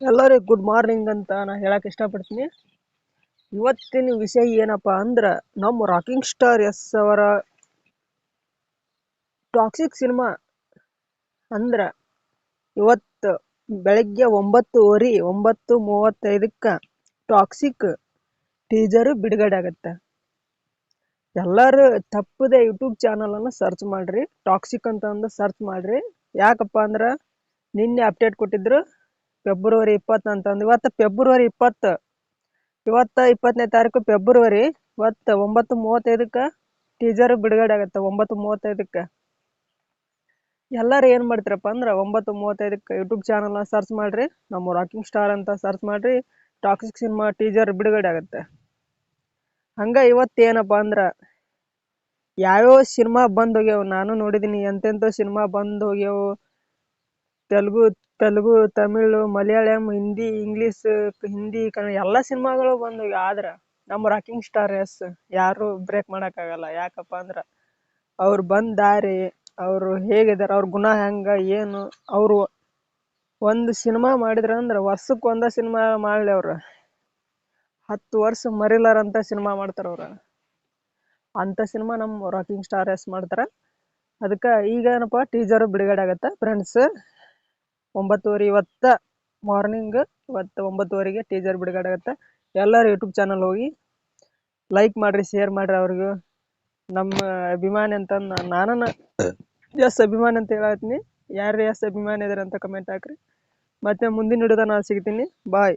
ಎಲ್ಲರಿಗೂ good morning ಅಂತ ನಾನು ಹೇಳಕ್ ಇಷ್ಟಪಡ್ತೀನಿ. ಇವತ್ತಿನ ವಿಷಯ ಏನಪ್ಪಾ ಅಂದ್ರ ನಮ್ಮ ರಾಕಿಂಗ್ ಸ್ಟಾರ್ ಎಸ್ ಅವರ ಟಾಕ್ಸಿಕ್ ಸಿನಿಮಾ ಅಂದ್ರ ಇವತ್ತು ಬೆಳಗ್ಗೆ ಒಂಬತ್ತುವರೆ ಒಂಬತ್ತು ಮೂವತ್ತೈದಕ್ಕ ಟಾಕ್ಸಿಕ್ ಟೀಸರ್ ಬಿಡುಗಡೆ ಆಗತ್ತೆ. ಎಲ್ಲರೂ ತಪ್ಪದೆ ಯೂಟ್ಯೂಬ್ ಚಾನಲ್ ಅನ್ನು ಸರ್ಚ್ ಮಾಡ್ರಿ ಟಾಕ್ಸಿಕ್ ಅಂತ ಅಂದು ಸರ್ಚ್ ಮಾಡ್ರಿ. ಯಾಕಪ್ಪ ಅಂದ್ರ ನಿನ್ನೆ ಅಪ್ಡೇಟ್ ಕೊಟ್ಟಿದ್ರು ಫೆಬ್ರವರಿ ಇಪ್ಪತ್ತು ಅಂತಂದು. ಇವತ್ತು ಫೆಬ್ರವರಿ ಇಪ್ಪತ್ತು. ಇವತ್ತ ಇಪ್ಪತ್ತನೇ ತಾರೀಕು ಫೆಬ್ರವರಿ ಇವತ್ತು ಒಂಬತ್ತು ಮೂವತ್ತೈದಕ್ಕ ಟೀಸರ್ ಬಿಡುಗಡೆ ಆಗತ್ತೆ. ಒಂಬತ್ತು ಮೂವತ್ತೈದಕ್ಕ. ಎಲ್ಲರೂ ಏನು ಮಾಡ್ತಿರಪ್ಪ ಅಂದ್ರೆ ಒಂಬತ್ತು ಮೂವತ್ತೈದಕ್ಕೆ ಯೂಟ್ಯೂಬ್ ಚಾನಲ್ನ ಸರ್ಚ್ ಮಾಡ್ರಿ. ನಮ್ಮ ರಾಕಿಂಗ್ ಸ್ಟಾರ್ ಅಂತ ಸರ್ಚ್ ಮಾಡ್ರಿ. ಟಾಕ್ಸಿಕ್ ಸಿನಿಮಾ ಟೀಸರ್ ಬಿಡುಗಡೆ ಆಗುತ್ತೆ. ಹಂಗ ಇವತ್ತೇನಪ್ಪ ಅಂದ್ರೆ ಯಾವ್ಯಾವ ಸಿನಿಮಾ ಬಂದ್ ಹೋಗ್ಯಾವ? ನಾನು ನೋಡಿದ್ದೀನಿ ಎಂತೆಂಥ ಸಿನಿಮಾ ಬಂದ್ ಹೋಗ್ಯಾವ. ತೆಲುಗು ತೆಲುಗು, ತಮಿಳು, ಮಲಯಾಳಂ, ಹಿಂದಿ, ಇಂಗ್ಲೀಷ್, ಹಿಂದಿ, ಕನ್ನಡ ಎಲ್ಲ ಸಿನಿಮಾಗಳು ಬಂದು ಆದ್ರೆ ನಮ್ಮ ರಾಕಿಂಗ್ ಸ್ಟಾರ್ ಎಸ್ ಯಾರು ಬ್ರೇಕ್ ಮಾಡೋಕ್ಕಾಗಲ್ಲ. ಯಾಕಪ್ಪ ಅಂದ್ರೆ ಅವ್ರು ಬಂದ ದಾರಿ, ಅವರು ಹೇಗಿದ್ದಾರೆ ಅವ್ರ ಗುಣ ಹೆಂಗ, ಏನು, ಅವರು ಒಂದು ಸಿನಿಮಾ ಮಾಡಿದ್ರ ಅಂದ್ರೆ ವರ್ಷಕ್ಕೆ ಒಂದ ಸಿನಿಮಾ ಮಾಡಲಿ ಅವ್ರು. ಹತ್ತು ವರ್ಷ ಮರಿಲಾರಂಥ ಸಿನಿಮಾ ಮಾಡ್ತಾರೆ ಅವ್ರು. ಅಂಥ ಸಿನಿಮಾ ನಮ್ಮ ರಾಕಿಂಗ್ ಸ್ಟಾರ್ ಎಸ್ ಮಾಡ್ತಾರೆ. ಅದಕ್ಕೆ ಈಗ ಏನಪ್ಪ ಟೀಸರ್ ಬಿಡುಗಡೆ ಆಗತ್ತೆ. ಫ್ರೆಂಡ್ಸ್ ಒಂಬತ್ತುವರೆ ಇವತ್ತ ಮಾರ್ನಿಂಗ್ ಇವತ್ತು ಒಂಬತ್ತುವರೆಗೆ ಟೀಸರ್ ಬಿಡುಗಡೆ ಆಗುತ್ತೆ ಎಲ್ಲರೂ ಯೂಟ್ಯೂಬ್ ಚಾನಲ್ ಹೋಗಿ ಲೈಕ್ ಮಾಡ್ರಿ ಶೇರ್ ಮಾಡ್ರಿ ಅವ್ರಿಗೂ. ನಮ್ಮ ಅಭಿಮಾನಿ ಅಂತ ನಾನು ಎಸ್ ಅಭಿಮಾನಿ ಅಂತ ಹೇಳತ್ತೀನಿ. ಯಾರು ಎಸ್ ಅಭಿಮಾನಿ ಇದಾರೆ ಅಂತ ಕಮೆಂಟ್ ಹಾಕ್ರಿ. ಮತ್ತೆ ಮುಂದಿನ ಹಿಡಿದ ನಾನು ಸಿಗ್ತೀನಿ. ಬಾಯ್